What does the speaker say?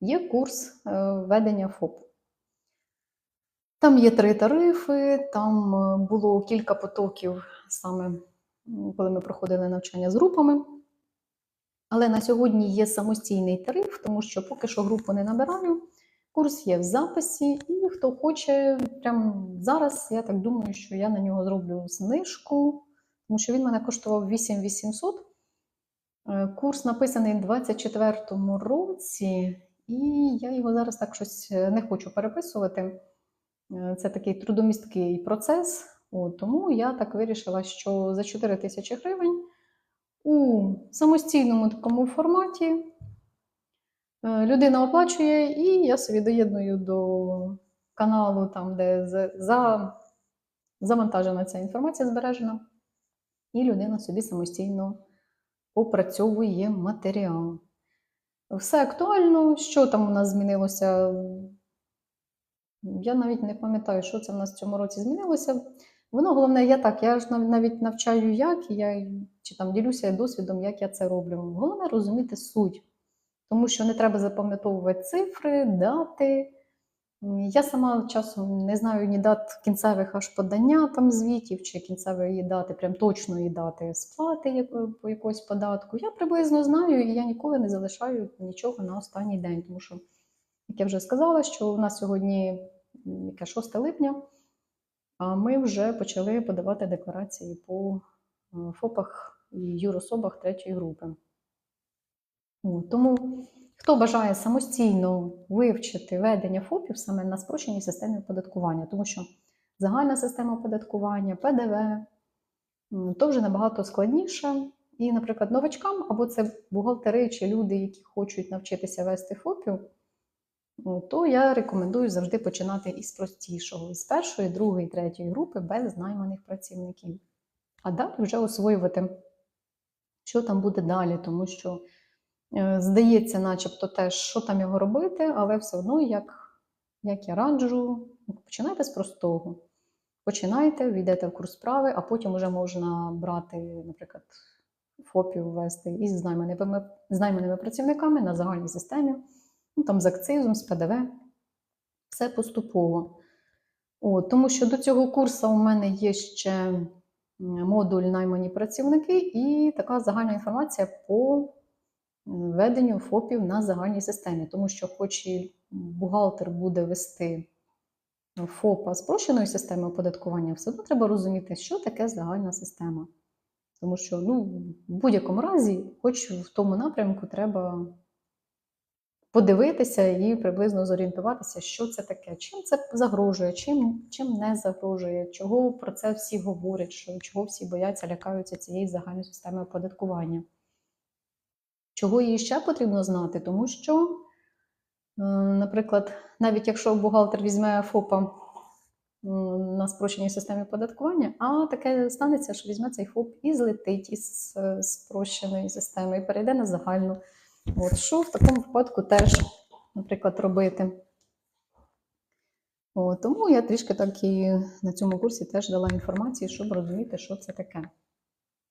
є курс е, ведення ФОП. Там є три тарифи, там е, було кілька потоків саме коли ми проходили навчання з групами. Але на сьогодні є самостійний тариф, тому що поки що групу не набираю. Курс є в записі, і хто хоче, прямо зараз, я так думаю, що я на нього зроблю знижку, тому що він мене коштував 8800. Е, Курс написаний у 24-му році, і я його зараз так щось е, не хочу переписувати. Е, Це такий трудомісткий процес. От, тому я так вирішила, що за 4 тисячі гривень у самостійному такому форматі е, людина оплачує, і я собі доєдную до каналу, там, де за, за, завантажена ця інформація збережена, і людина собі самостійно опрацьовує матеріал. Все актуально, що там у нас змінилося. Я навіть не пам'ятаю, що це в нас в цьому році змінилося. Воно головне, я так, я ж нав- навіть навчаю, як, я чи там ділюся досвідом, як я це роблю. Головне розуміти суть, тому що не треба запам'ятовувати цифри, дати. Я сама часом не знаю ні дат кінцевих аж подання там звітів, чи кінцевої дати, прям точної дати сплати по якогось податку. Я приблизно знаю, і я ніколи не залишаю нічого на останній день, тому що, як я вже сказала, що у нас сьогодні яке 6 липня. А ми вже почали подавати декларації по е, ФОПах і юрособах третьої групи. Тому хто бажає самостійно вивчити ведення ФОПів саме на спрощеній системі оподаткування, тому що загальна система оподаткування, ПДВ, то вже набагато складніше. І, наприклад, новачкам або це бухгалтери чи люди, які хочуть навчитися вести ФОПів, то я рекомендую завжди починати із простішого, з першої, другої, третьої групи без найманих працівників. А далі вже освоювати, що там буде далі, тому що здається, начебто теж, що там його робити, але все одно, як, як я раджу, починайте з простого. Починайте, війдете в курс справи, а потім вже можна брати, наприклад, ФОПів ввести із з найманими, з найманими працівниками на загальній системі ну, там з акцизом, з ПДВ. Все поступово. От, тому що до цього курсу у мене є ще модуль наймані працівники і така загальна інформація по веденню ФОПів на загальній системі. Тому що, хоч і бухгалтер буде вести ФОПа спрощеної системи оподаткування, все одно треба розуміти, що таке загальна система. Тому що ну, в будь-якому разі, хоч в тому напрямку, треба подивитися і приблизно зорієнтуватися, що це таке, чим це загрожує, чим, чим не загрожує, чого про це всі говорять, що, чого всі бояться, лякаються цієї загальної системи оподаткування. Чого їй ще потрібно знати, тому що, е, наприклад, навіть якщо бухгалтер візьме ФОПа на спрощеній системі оподаткування, а таке станеться, що візьме цей ФОП і злетить із е, спрощеної системи і перейде на загальну. От, що в такому випадку теж, наприклад, робити. От, тому я трішки так і на цьому курсі теж дала інформацію, щоб розуміти, що це таке.